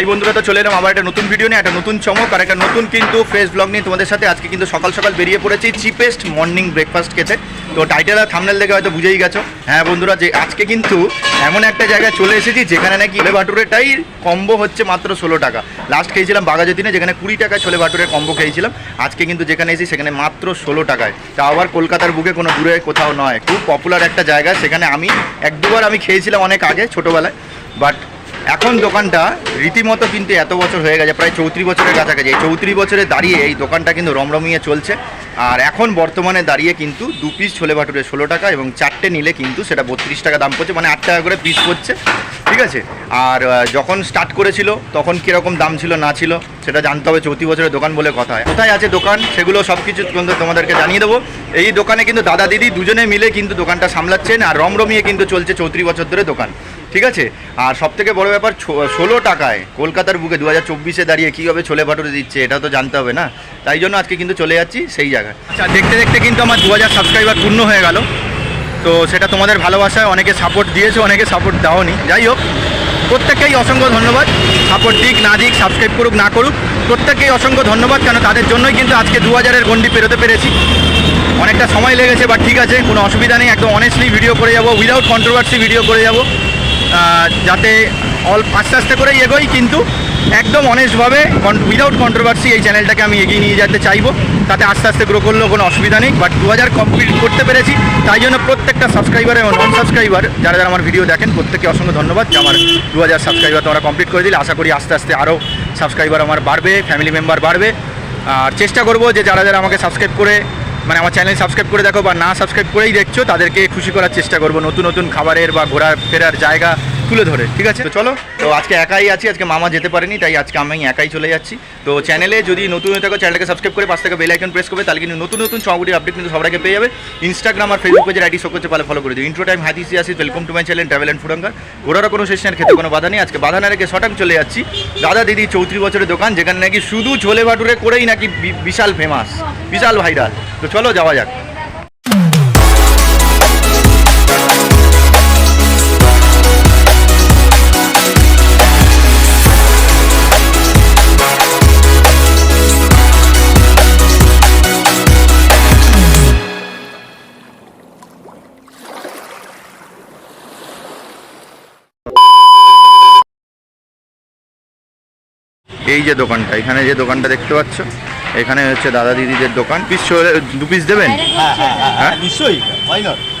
High বন্ধুরা, তো চলে এলাম আবার একটা নতুন ভিডিও নিয়ে, একটা নতুন চমক আর একটা নতুন কিন্তু ফ্রেশ ব্লগ নিয়ে তোমাদের সাথে। আজকে কিন্তু সকাল সকাল বেরিয়ে পড়েছি চিপেস্ট মর্নিং ব্রেকফাস্ট খেতে। তো টাইটেল আর থামনেল দেখে হয়তো বুঝেই গেছো। হ্যাঁ বন্ধুরা, যে আজকে কিন্তু এমন একটা জায়গায় চলে এসেছি, যেখানে নাকি ছোলে ভাটুরেটাই কম্বো হচ্ছে মাত্র ষোলো টাকা। লাস্ট খেয়েছিলাম বাগাজতিনে যেখানে কুড়ি টাকায় ছোলে ভাটুরের কম্বো খেয়েছিলাম। আজকে কিন্তু যেখানে এসেছি, সেখানে মাত্র ষোলো টাকায়। তা আবার কলকাতার বুকে কোনো দূরে কোথাও নয়। খুব পপুলার একটা জায়গা, সেখানে আমি এক দুবার আমি খেয়েছিলাম অনেক আগে, ছোটোবেলায়। বাট এখন দোকানটা রীতিমতো কিন্তু এত বছর হয়ে গেছে, প্রায় চৌত্রিশ বছরের কাছাকাছি। এই চৌত্রিশ বছরে দাঁড়িয়ে এই দোকানটা কিন্তু রমরমিয়ে চলছে। আর এখন বর্তমানে দাঁড়িয়ে কিন্তু দু পিস ছোলে ভাটুরে ষোলো টাকা এবং চারটে নিলে কিন্তু সেটা বত্রিশ টাকা দাম পড়ছে মানে আট টাকা করে পিস পড়ছে। ঠিক আছে? আর যখন স্টার্ট করেছিল, তখন কীরকম দাম ছিল না ছিল সেটা জানতে হবে চৌত্রিশ বছরের দোকান বলে কথা কোথায় আছে দোকান? সেগুলো সব কিছু তোমাদেরকে জানিয়ে দেবো। এই দোকানে কিন্তু দাদা দিদি দুজনে মিলে কিন্তু দোকানটা সামলাচ্ছেন আর রমরমিয়ে কিন্তু চলছে চৌত্রিশ বছর ধরে দোকান। ঠিক আছে? আর সব থেকে বড় ব্যাপার ষোলো টাকায় কলকাতার বুকে দু হাজার চব্বিশে দাঁড়িয়ে কীভাবে ছোলে ভাটুরে দিচ্ছে এটা তো জানতে হবে না? তাই জন্য আজকে কিন্তু চলে যাচ্ছি সেই জায়গায়। আচ্ছা দেখতে দেখতে কিন্তু আমার দু হাজার সাবস্ক্রাইবার পূর্ণ হয়ে গেল। তো সেটা তোমাদের ভালোবাসায় অনেকে সাপোর্ট দিয়েছে, অনেকে সাপোর্ট দাওনি। যাই হোক প্রত্যেককেই অসংখ্য ধন্যবাদ। সাপোর্ট দিক, না দিক সাবস্ক্রাইব করুক, না করুক প্রত্যেকেই অসংখ্য ধন্যবাদ কেন তাদের জন্যই কিন্তু আজকে দু হাজারের গন্ডি পেরোতে পেরেছি। অনেকটা সময় লেগেছে বা ঠিক আছে, কোনো অসুবিধা নেই, একদম অনেস্টলি ভিডিও করে যাব উইদাউট কন্ট্রোভার্সি ভিডিও করে যাব যাতে অল আস্তে আস্তে করেই এগোই, কিন্তু একদম অনেস্টভাবে উইদাউট কন্ট্রোভার্সি এই চ্যানেলটাকে আমি এগিয়ে নিয়ে যেতে চাইব। তাতে আস্তে আস্তে গ্রো করলেও কোনো অসুবিধা নেই। বাট দু হাজার কমপ্লিট করতে পেরেছি। তাই জন্য প্রত্যেকটা সাবস্ক্রাইবার এবং নন সাবস্ক্রাইবার যারা যারা আমার ভিডিও দেখেন, প্রত্যেককে অসংখ্য ধন্যবাদ যে আমার দু হাজার সাবস্ক্রাইবার তোমরা কমপ্লিট করে দিলে। আশা করি আস্তে আস্তে আরও সাবস্ক্রাইবার আমার বাড়বে ফ্যামিলি মেম্বার বাড়বে। আর চেষ্টা করব যে যারা যারা আমাকে সাবস্ক্রাইব করে মানে আমার চ্যানেল সাবস্ক্রাইব করে দেখো বা না সাবস্ক্রাইব করেই দেখছ, তাদেরকে খুশি করার চেষ্টা করব। নতুন নতুন খাবারের বা ঘোরার ফেরার জায়গা তুলে ধরে ঠিক আছে? তো চলো। তো আজকে একাই আছি আজকে মামা যেতে পারেনি তাই আজকে আমি একাই চলে যাচ্ছি। তো চ্যানেলে যদি নতুন হয়ে থাকো চ্যানেলটাকে সাবস্ক্রাইব করে পাশ থেকে বেল আইকন প্রেস করবে তাহলে কিন্তু নতুন নতুন চমগুটির আপডেট কিন্তু সবার আগে পেয়ে যাবে। ইনস্টাগ্রাম আর ফেসবুক পেজের আইডি শো পালে ফলো করে দিও। ইন্ট্রো টাইম হাতিসি আসি welcome to my channel travel and ফুডাঙ্গার ঘোরারও কোনো সেশনের খেতে কোনো বাধা নেই। আজকে বাধা না রেখে শটাং চলে যাচ্ছি। দাদা দিদি চৌত্রিশ বছরের দোকান যেখানে নাকি শুধু ছোলে ভাটুরে করেই নাকি বিশাল ফেমাস বিশাল ভাইরাল তো চলো যাওয়া যাক। এই যে দোকানটা এখানে যে দোকানটা দেখতে পাচ্ছ এখানে হচ্ছে দাদা দিদিদের দোকান। পিস দু পিস দেবেন? হ্যাঁ হ্যাঁ হ্যাঁ হ্যাঁ? নিশ্চয়ই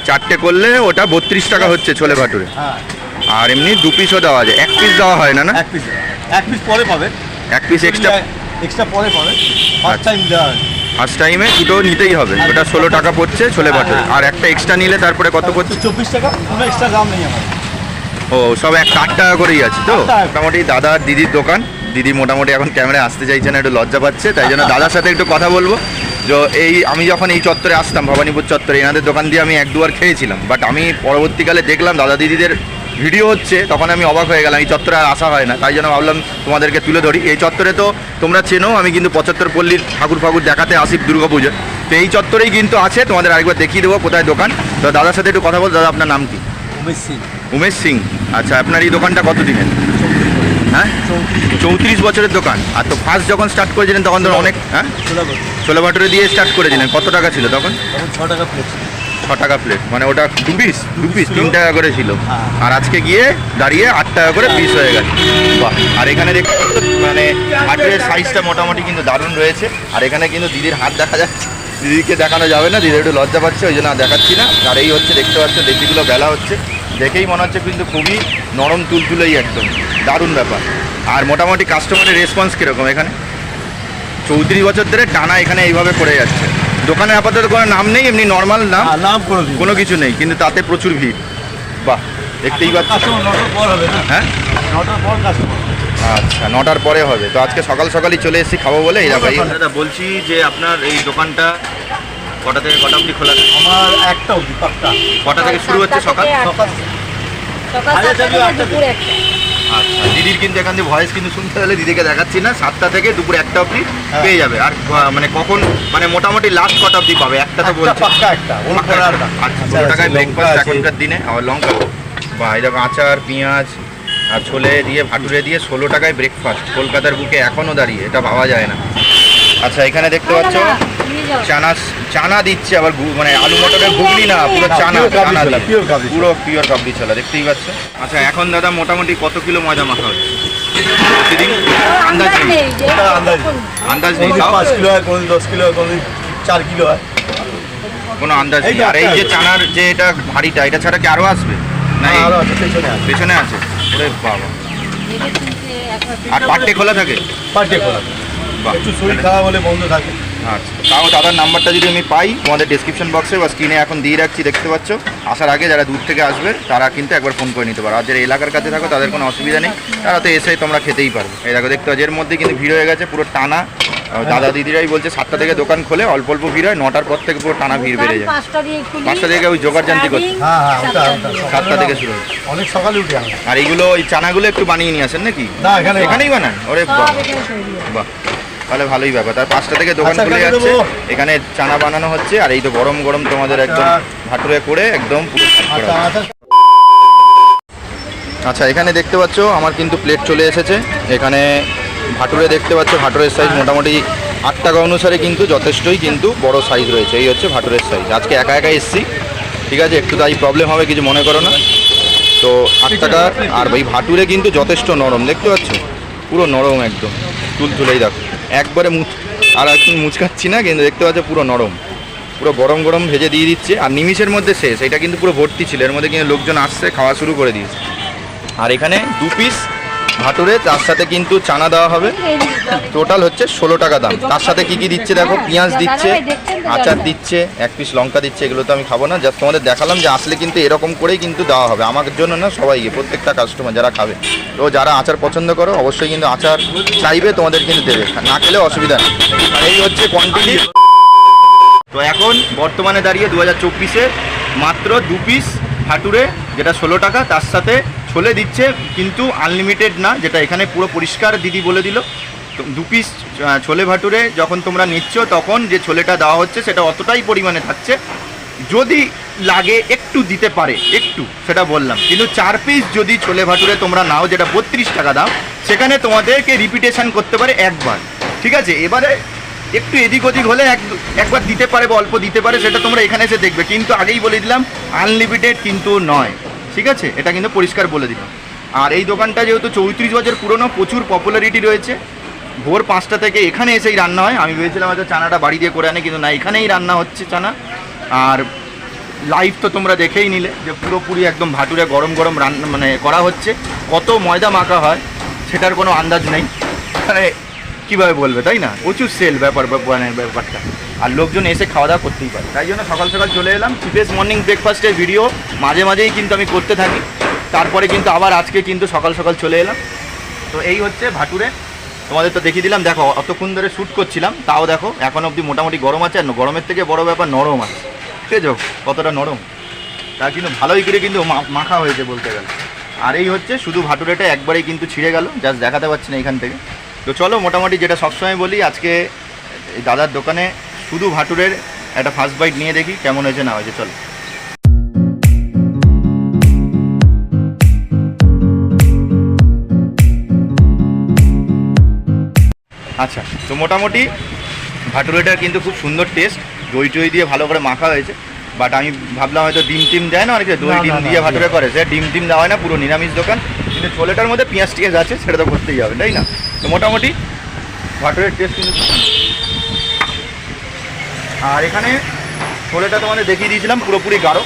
চারটে করলে ওটা বত্রিশ টাকা হচ্ছে ছোলে ভাটুরে। আর এমনি দু পিসও দেওয়া যায়। এক পিস দেওয়া হয় না না? এক পিস এক পিস পরে পাবে। এক পিস এক্সট্রা এক্সট্রা পরে পাবে। ফার্স্ট আচ্ছা। টাইম দেওয়া হয়। ফার্স্ট টাইমে দুটো নিতেই হবে। ওটা ষোলো টাকা পড়ছে ছোলে ভাটুরে। আর একটা এক্সট্রা নিলে তারপরে কত পড়ছে? চব্বিশ টাকা কোনো এক্সট্রা দাম নেই আমার। ও সব এক আট টাকা করেই আছে তো? মোটামুটি দাদা দিদির দোকান। দিদি মোটামুটি এখন ক্যামেরায় আসতে চাইছে না একটু লজ্জা পাচ্ছে তাই জন্য দাদার সাথে একটু কথা বলব। যে এই আমি যখন এই চত্বরে আসতাম ভবানীপুর চত্বরে এনাদের দোকান দিয়ে আমি এক দুবার খেয়েছিলাম। বাট আমি পরবর্তীকালে দেখলাম দাদা দিদিদের ভিডিও হচ্ছে তখন আমি অবাক হয়ে গেলাম এই চত্বরে আর আসা হয় না। তাই জন্য ভাবলাম তোমাদেরকে তুলে ধরি। এই চত্বরে তো তোমরা চেনো আমি কিন্তু পঁচাত্তর পল্লীর ঠাকুর ফাকুর দেখাতে আসি দুর্গা পুজো। তো এই চত্বরেই কিন্তু আছে তোমাদের আরেকবার দেখিয়ে দেবো কোথায় দোকান। তো দাদার সাথে একটু কথা বল দাদা আপনার নাম কি? উমেশ সিং। উমেশ সিং। আচ্ছা আপনার এই দোকানটা কত দিনের হ্যাঁ? চৌত্রিশ বছরের দোকান। আর তো ফার্স্ট যখন স্টার্ট করেছিলেন তখন তো অনেক হ্যাঁ? বছর। ভাটুরে দিয়ে স্টার্ট করেছিলেন। কত টাকা ছিল তখন? ছ টাকা প্লেট ছ টাকা প্লেট মানে ওটা দু পিস দু পিস তিন টাকা করে ছিল। হ্যাঁ। আর আজকে গিয়ে দাঁড়িয়ে আট টাকা করে পিস হয়ে গেছে। বাহ! আর এখানে মানে হাটের সাইজটা মোটামুটি কিন্তু দারুণ রয়েছে। আর এখানে কিন্তু দিদির হাত দেখা যাচ্ছে। দিদিকে দেখানো যাবে না দিদি একটু লজ্জা পাচ্ছে ওই জন্য আর দেখাচ্ছি না। আর এই হচ্ছে দেখতে পাচ্ছ দেশিগুলো বেলা হচ্ছে। দেখেই মনে হচ্ছে কিন্তু খুবই নরম তুলতুলেই একদম। দারুণ ব্যাপার। আর মোটামুটি কাস্টমারের রেসপন্স কীরকম এখানে? চৌত্রিশ বছর ধরে টানা এখানে এইভাবে করে যাচ্ছে। দোকানে আপাতত কোনো নাম নেই এমনি নর্মাল নাম। আর নাম কোনো কিছু নেই কিন্তু তাতে প্রচুর ভিড়। বাহ দেখতেই পাচ্ছ। কাস্টমার নটার পর হবে না? হ্যাঁ? নটার পর কাস্টমার আচ্ছা নটার পরে হবে। তো আজকে সকাল সকালই চলে এসেছি খাব বলে দাদা বলছি যে আপনার এই দোকানটা কটা থেকে কটা অবধি খোলা থাকে? আমার একটা অবধি পাক্কা কটা থেকে শুরু হচ্ছে সকাল? সকাল। সকাল সাতটা থেকে দুপুর একটা। আচ্ছা দিদির কিন্তু এখান থেকে ভয়েস কিন্তু শুনতে হলে দিদিকে দেখাচ্ছি না সাতটা থেকে দুপুর একটা অবধি হ্যাঁ। পেয়ে যাবে। আর মানে কখন মানে মোটামুটি লাস্ট কটা অবধি পাবে? একটা তো বলছে। পাক্কা একটা। আচ্ছা আচার ষোলো টাকায় ব্রেকফাস্ট। এখনকার দিনে? আর লঙ্কা। বা এই দেখো আচার পেঁয়াজ আর ছোলে দিয়ে ভাটুরে দিয়ে ষোলো টাকায় ব্রেকফাস্ট কলকাতার বুকে এখনও দাঁড়িয়ে এটা ভাবা যায় না। আচ্ছা এখানে দেখতে পাচ্ছ? চানা চানা দিচ্ছে আবার মানে আলু মটরের ঘুগনি না পুরো চানা চানা কাবলি পুরো পিওর কাবলি ছোলা দেখতেই পাচ্ছ? আচ্ছা এখন দাদা মোটামুটি কত কিলো ময়দা মাখা হচ্ছে? প্রতিদিন? আন্দাজ নেই। এটা আন্দাজ আন্দাজ নেই পাঁচ কিলো হয় কোনদিন দশ কিলো হয় কোনদিন চার কিলো হয়। কোনো আন্দাজ নেই। আর এই যে চানার যে এটা ভারীটা এটা ছাড়া কি আরও আসবে? না আছে, পেছনে আছে। পেছনে আছে? ওরে বাবা। আর পাট্টে খোলা থাকে? পার্টি খোলা একটু শরীর খারাপ হলে বন্ধ থাকে। আচ্ছা তাও দাদার নাম্বারটা যদি আমি পাই তোমাদের ডিসক্রিপশন বক্সে বা স্ক্রিনে এখন দিয়ে রাখছি দেখতে পাচ্ছ? আসার আগে যারা দূর থেকে আসবে তারা কিন্তু একবার ফোন করে নিতে পারো। আর যারা এলাকার কাছে থাকো তাদের কোনো অসুবিধা নেই। তারা তো এসে তোমরা খেতেই পারবে। এই দেখো দেখতে পাচ্ছ এর মধ্যে কিন্তু ভিড় হয়ে গেছে পুরো টানা। দাদা দিদিরাই বলছে সাতটা থেকে দোকান খোলে অল্প অল্প ভিড় হয় নটার পর থেকে পুরো টানা ভিড় বেড়ে যায়। পাঁচটা দিয়ে থেকে ওই জোগাড়যন্ত্রী করতে। হ্যাঁ হ্যাঁ ওটা ওটা সাতটা থেকে শুরু হয় অনেক সকালে উঠে আর এইগুলো ওই চানাগুলো একটু বানিয়ে নিয়ে আসেন নাকি? এখানেই বানান? ওরে বাহ হয়। বাহ। তাহলে ভালোই ব্যাপার। তার পাঁচটা থেকে দোকান আচ্ছা, খুলে যাচ্ছে। এখানে চানা বানানো হচ্ছে আর এই তো গরম গরম তোমাদের একদম আচ্ছা। ভাটুরে করে একদম আচ্ছা। আচ্ছা। এখানে দেখতে পাচ্ছ আমার কিন্তু প্লেট চলে এসেছে। এখানে ভাটুরে দেখতে পাচ্ছ ভাটুরের সাইজ মোটামুটি আট টাকা অনুসারে কিন্তু যথেষ্টই কিন্তু বড় সাইজ রয়েছে। এই হচ্ছে ভাটুরের সাইজ আজকে একা একা এসছি। ঠিক আছে একটু তাই প্রবলেম হবে কিছু মনে করো না। তো আট টাকা আর এই ভাটুরে কিন্তু যথেষ্ট নরম। দেখতে পাচ্ছ? পুরো নরম একদম। তুল তুলেই দেখো। একবারে মুচ আর একদিন মুচকাচ্ছি না, কিন্তু দেখতে পাচ্ছ পুরো নরম। পুরো গরম গরম ভেজে দিয়ে দিচ্ছে, আর নিমিষের মধ্যে শেষ। এটা কিন্তু পুরো ভর্তি ছিল, এর মধ্যে কিন্তু লোকজন আসছে, খাওয়া শুরু করে দিয়েছে। আর এখানে দু পিস ভাটুরে, তার সাথে কিন্তু চানা দেওয়া হবে। টোটাল হচ্ছে ষোলো টাকা দাম। তার সাথে কি কি দিচ্ছে দেখো? পেঁয়াজ দিচ্ছে, আচার দিচ্ছে, এক পিস লঙ্কা দিচ্ছে, এগুলো তো আমি খাব না। জাস্ট তোমাদের দেখালাম যে আসলে কিন্তু এরকম করেই কিন্তু দেওয়া হবে। আমার জন্য না সবাইকে, প্রত্যেকটা কাস্টমার যারা খাবে। তো যারা আচার পছন্দ করো, অবশ্যই কিন্তু আচার চাইবে, তোমাদের কিন্তু দেবে। না খেলে অসুবিধা নেই। এই হচ্ছে কোয়ান্টিটি তো এখন বর্তমানে দাঁড়িয়ে দু হাজার চব্বিশে মাত্র দু পিস হাটুরে যেটা ষোলো টাকা, তার সাথে ছোলে দিচ্ছে, কিন্তু আনলিমিটেড না, যেটা এখানে পুরো পরিষ্কার দিদি বলে দিল। তো দু পিস ছোলে ভাটুরে যখন তোমরা নিচ্ছ, তখন যে ছোলেটা দেওয়া হচ্ছে, সেটা অতটাই পরিমাণে থাকছে। যদি লাগে, একটু দিতে পারে, একটু, সেটা বললাম। কিন্তু চার পিস যদি ছোলে ভাটুরে তোমরা নাও, যেটা বত্রিশ টাকা দাম, সেখানে তোমাদেরকে রিপিটেশন করতে পারে একবার। ঠিক আছে? এবারে একটু এদিক ওদিক হলে এক, একবার দিতে পারে বা অল্প দিতে পারে, সেটা তোমরা এখানে এসে দেখবে। কিন্তু আগেই বলে দিলাম আনলিমিটেড কিন্তু নয়। ঠিক আছে? এটা কিন্তু পরিষ্কার বলে দিলাম। আর এই দোকানটা যেহেতু চৌত্রিশ বছর পুরনো, প্রচুর পপুলারিটি রয়েছে। ভোর পাঁচটা থেকে এখানে এসেই রান্না হয়। আমি ভেবেছিলাম হয়তো চানাটা বাড়ি দিয়ে করে আনে, কিন্তু না, এখানেই রান্না হচ্ছে চানা। আর লাইভ তো তোমরা দেখেই নিলে যে পুরোপুরি একদম ভাটুরে গরম গরম রান্না মানে করা হচ্ছে। কত ময়দা মাখা হয়, সেটার কোনো আন্দাজ নেই। মানে কীভাবে বলবে, তাই না? প্রচুর সেল ব্যাপার ব্যাপ- মানে ব্যাপারটা। আর লোকজন এসে খাওয়া দাওয়া করতেই পারে। তাই জন্য সকাল সকাল চলে এলাম। চিপেস্ট মর্নিং ব্রেকফাস্টের ভিডিও মাঝে মাঝেই কিন্তু আমি করতে থাকি। তারপরে কিন্তু আবার আজকে কিন্তু সকাল সকাল চলে এলাম। তো এই হচ্ছে ভাটুরে। তোমাদের তো দেখিয়ে দিলাম, দেখো, অতক্ষণ ধরে শ্যুট করছিলাম। তাও দেখো, এখন অবধি মোটামুটি গরম আছে। আর গরমের থেকে বড় ব্যাপার নরম আছে। ঠিক আছে কতটা নরম। তা কিন্তু ভালোই করে কিন্তু মাখা হয়েছে বলতে গেলে। আর এই হচ্ছে, শুধু ভাটুরেটা একবারেই কিন্তু ছিঁড়ে গেল। জাস্ট দেখাতে পারছি না এখান থেকে। তো চলো, মোটামুটি যেটা সবসময় বলি, আজকে দাদার দোকানে শুধু ভাটুরের একটা ফার্স্ট বাইট নিয়ে দেখি কেমন হয়েছে না হয়েছে চলো। আচ্ছা তো মোটামুটি ভাটুরেটার কিন্তু খুব সুন্দর টেস্ট দই টই দিয়ে ভালো করে মাখা হয়েছে বাট আমি ভাবলাম হয়তো ডিম টিম দেয় না অনেকে দই ডিম দিয়ে ভাটুরে করে সে ডিম টিম দেওয়া হয় না পুরো নিরামিষ দোকান কিন্তু ছোলেটার মধ্যে পেঁয়াজ টিয়াজ আছে সেটা তো করতেই হবে তাই না? তো মোটামুটি ভাটুরের টেস্ট কিন্তু। আর এখানে ছোলেটা তোমাদের দেখিয়ে দিয়েছিলাম, পুরোপুরি গাঢ়।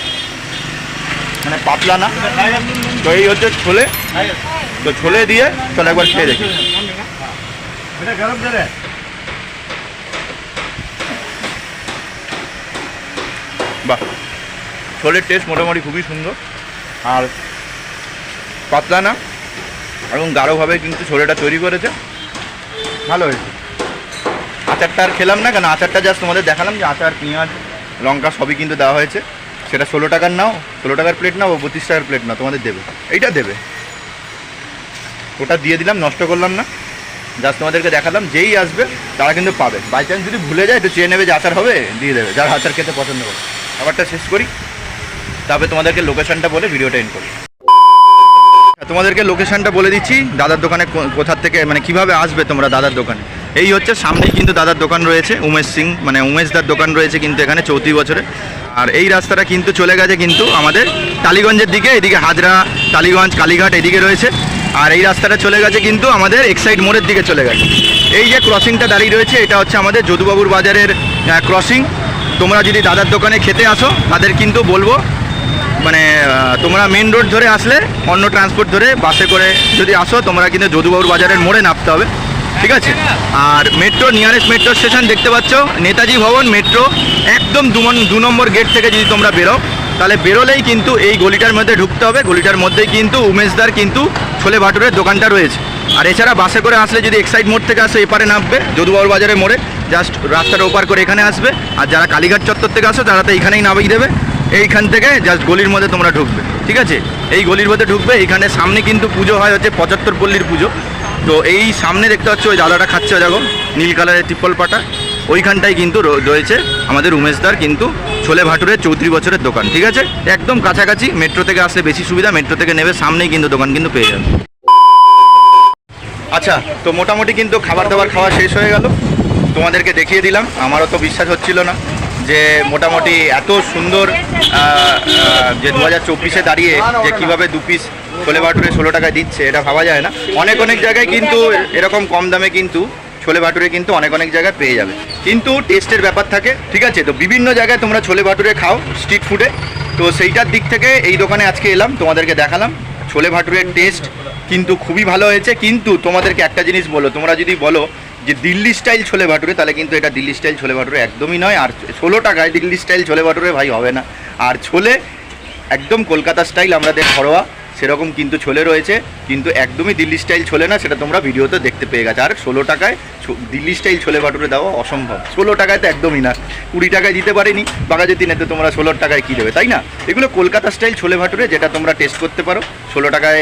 মানে পাতলা না। তো এই হচ্ছে ছোলে। তো ছোলে দিয়ে চলো একবার খেয়ে দেখি। বাহ, ছোলের টেস্ট মোটামুটি খুবই সুন্দর। আর পাতলা না, এবং গাঢ়ভাবে কিন্তু ছোলেটা তৈরি করেছে। ভালো হয়েছে। আচারটা আর খেলাম না, কেন আচারটা জাস্ট তোমাদের দেখালাম যে আচার, পেঁয়াজ, লঙ্কা সবই কিন্তু দেওয়া হয়েছে। সেটা ষোলো টাকার নাও, ষোলো টাকার প্লেট নাও বত্রিশ টাকার প্লেট নাও, তোমাদের দেবে। এইটা দেবে। ওটা দিয়ে দিলাম, নষ্ট করলাম না। জাস্ট তোমাদেরকে দেখালাম, যেই আসবে, তারা কিন্তু পাবে। বাই চান্স যদি ভুলে যায় তো চেয়ে নেবে যে আচার হবে, দিয়ে দেবে, যারা আচার খেতে পছন্দ করে। খাবারটা শেষ করি। তবে তোমাদেরকে লোকেশনটা বলে ভিডিওটা এন্ড করি। তোমাদেরকে লোকেশানটা বলে দিচ্ছি, দাদার দোকানে কোথার থেকে মানে কীভাবে আসবে তোমরা দাদার দোকানে? এই হচ্ছে, সামনেই কিন্তু দাদার দোকান রয়েছে, উমেশ সিং মানে উমেশদার দোকান রয়েছে কিন্তু এখানে চৌত্রি বছরে। আর এই রাস্তাটা কিন্তু চলে গেছে কিন্তু আমাদের টালিগঞ্জের দিকে, এদিকে হাজরা, টালিগঞ্জ, কালীঘাট এদিকে রয়েছে। আর এই রাস্তাটা চলে গেছে কিন্তু আমাদের এক্সাইড মোড়ের দিকে চলে গেছে। এই যে ক্রসিংটা দাঁড়িয়ে রয়েছে, এটা হচ্ছে আমাদের যদুবাবুর বাজারের ক্রসিং তোমরা যদি দাদার দোকানে খেতে আসো, তাদের কিন্তু বলব মানে তোমরা মেন রোড ধরে আসলে, অন্য ট্রান্সপোর্ট ধরে বাসে করে যদি আসো, তোমরা কিন্তু যদুবাবুর বাজারের মোড়ে নামতে হবে। ঠিক আছে? আর মেট্রো নিয়ারেস্ট মেট্রো স্টেশন দেখতে পাচ্ছ? নেতাজি ভবন মেট্রো একদম দু নম্বর গেট থেকে যদি তোমরা বেরো, তাহলে বেরোলেই কিন্তু এই গলিটার মধ্যে ঢুকতে হবে। গলিটার মধ্যেই কিন্তু উমেশদার কিন্তু ছোলে ভাটুরের দোকানটা রয়েছে। আর এছাড়া বাসে করে আসলে যদি এক্সাইড মোড় থেকে আসো, এপারে নামবে, যদুবাবুর বাজারের মোড়ে। জাস্ট রাস্তাটা ওপার করে এখানে আসবে। আর যারা কালীঘাট চত্বর থেকে আসো, তারা তো এখানেই নামিয়ে দেবে। এইখান থেকে জাস্ট গলির মধ্যে তোমরা ঢুকবে। ঠিক আছে? এই গলির মধ্যে ঢুকবে। এইখানে সামনে কিন্তু পুজো হয় হচ্ছে পঁচাত্তর পল্লীর পুজো। তো এই সামনে দেখতে পাচ্ছ, ওই দাদাটা খাচ্ছে দেখো, নীল কালারের ত্রিপল পাটা। ওইখানটায় কিন্তু রয়েছে আমাদের উমেশদার কিন্তু ছোলে ভাটুরের চৌত্রিশ বছরের দোকান, ঠিক আছে? একদম কাছাকাছি মেট্রো থেকে আসলে বেশি সুবিধা, মেট্রো থেকে নেবে, সামনেই কিন্তু দোকান কিন্তু পেয়ে যাবে। আচ্ছা তো মোটামুটি কিন্তু খাবার দাবার খাওয়া শেষ হয়ে গেল। তোমাদেরকে দেখিয়ে দিলাম, আমারও তো বিশ্বাস হচ্ছিল না যে মোটামুটি এত সুন্দর যে দু হাজার চব্বিশে দাঁড়িয়ে যে কীভাবে দু পিস ছোলে ভাটুরে ষোলো টাকায় দিচ্ছে, এটা ভাবা যায় না। অনেক অনেক জায়গায় কিন্তু এরকম কম দামে কিন্তু ছোলে ভাটুরে কিন্তু অনেক অনেক জায়গায় পেয়ে যাবে। কিন্তু টেস্টের ব্যাপার থাকে, ঠিক আছে? তো বিভিন্ন জায়গায় তোমরা ছোলে ভাটুরে খাও স্ট্রিট ফুডে। তো সেইটার দিক থেকে এই দোকানে আজকে এলাম, তোমাদেরকে দেখালাম। ছোলে ভাটুরের টেস্ট কিন্তু খুবই ভালো হয়েছে। কিন্তু তোমাদেরকে একটা জিনিস বলো, তোমরা যদি বলো যে দিল্লি স্টাইল ছোলে ভাটুরে, তাহলে কিন্তু এটা দিল্লি স্টাইল ছোলে ভাটুরে একদমই নয়। আর ষোলো টাকায় দিল্লি স্টাইল ছোলে ভাটুরে ভাই হবে না। আর ছোলে একদম কলকাতা স্টাইল, আমাদের ঘরোয়া। সেরকম কিন্তু ছোলে রয়েছে, কিন্তু একদমই দিল্লি স্টাইল ছোলে না, সেটা তোমরা ভিডিওতে দেখতে পেয়ে গেছো। আর ষোলো টাকায় দিল্লি স্টাইল ছোলে ভাটুরে দেওয়া অসম্ভব। ষোলো টাকায় তো একদমই না, কুড়ি টাকায় দিতে পারিনি বাঘাযতীনেতে তোমরা ষোলো টাকায় কী দেবে, তাই না? এগুলো কলকাতা স্টাইল ছোলে ভাটুরে, যেটা তোমরা টেস্ট করতে পারো, ষোলো টাকায়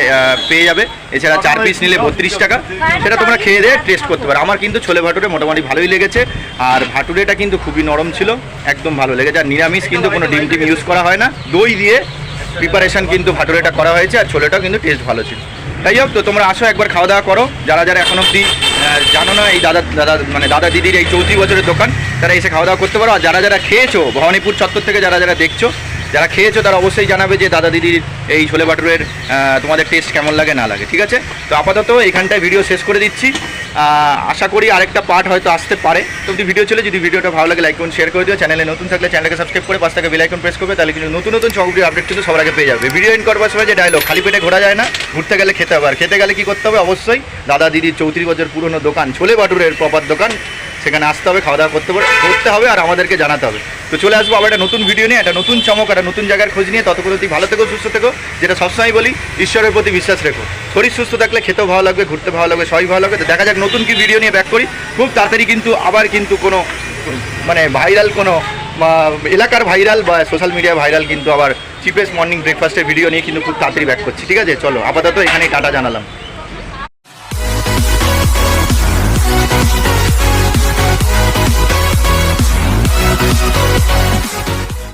পেয়ে যাবে। এছাড়া চার পিস নিলে বত্রিশ টাকা, সেটা তোমরা খেয়ে দিয়ে টেস্ট করতে পারো। আমার কিন্তু ছোলে ভাটুরে মোটামুটি ভালোই লেগেছে, আর ভাটুরেটা কিন্তু খুবই নরম ছিল, একদম ভালো লেগেছে। আর নিরামিষ কিন্তু কোনো ডিম টিম ইউজ করা হয় না। দই দিয়ে প্রিপারেশন কিন্তু ভাটুরেটা করা হয়েছে আর ছোলেটাও কিন্তু টেস্ট ভালো ছিল। তাই হোক, তো তোমরা আসো একবার খাওয়া দাওয়া করো। যারা যারা এখন অবধি জানো না, এই দাদা দাদা মানে দাদা দিদির এই চৌত্রিশ বছরের দোকান, তারা এসে খাওয়া দাওয়া করতে পারো। আর যারা যারা খেয়েছো, ভবানীপুর চত্বর থেকে যারা যারা দেখছ, যারা খেয়েছো, তারা অবশ্যই জানাবে যে দাদা দিদির এই ছোলে ভাটুরের তোমাদের টেস্ট কেমন লাগে, না লাগে, ঠিক আছে? তো আপাতত এখানটায় ভিডিও শেষ করে দিচ্ছি। আশা করি আরেকটা পার্ট হয়তো আসতে পারে। তো ভিডিও চলে যদি ভিডিওটা ভালো লাগে লাইক করুন শেয়ার করে দিও। চ্যানেলে নতুন থাকলে চ্যানেলকে সাবস্ক্রাইব করে পাশ থেকে বেল আইকন প্রেস করবে, তাহলে কিন্তু নতুন নতুন সব আপডেট কিন্তু সবার আগে পেয়ে যাবে। ভিডিও এন্ড করবার সময় যে ডায়লগ খালি পেটে ঘোরা যায় না, ঘুরতে গেলে খেতে হবে। আর খেতে গেলে কী করতে হবে? অবশ্যই দাদা দিদির চৌত্রিশ বছর পুরনো দোকান, ছোলে বাটুরের প্রপার দোকান। সেখানে আসতে হবে, খাওয়া দাওয়া করতে পারে করতে হবে আর আমাদেরকে জানাতে হবে। তো চলে আসব আবার একটা নতুন ভিডিও নিয়ে, একটা নতুন চমক, একটা নতুন জায়গার খোঁজ নিয়ে। ততক্ষণ অবধি ভালো থেকো, সুস্থ থেকো, যেটা সবসময় বলি, ঈশ্বরের প্রতি বিশ্বাস রেখো। শরীর সুস্থ থাকলে খেতেও ভালো লাগবে, ঘুরতে ভালো লাগবে, সবই ভালো লাগবে। তো দেখা যাক নতুন কি ভিডিও নিয়ে ব্যাক করি। খুব তাড়াতাড়ি কিন্তু আবার কিন্তু কোনো মানে ভাইরাল কোনো এলাকার ভাইরাল বা সোশ্যাল মিডিয়া ভাইরাল কিন্তু আবার চিপেস্ট মর্নিং ব্রেকফাস্টের ভিডিও নিয়ে কিন্তু খুব তাড়াতাড়ি ব্যাক করছি। ঠিক আছে? চলো, আপাতত এখানেই টাটা জানালাম।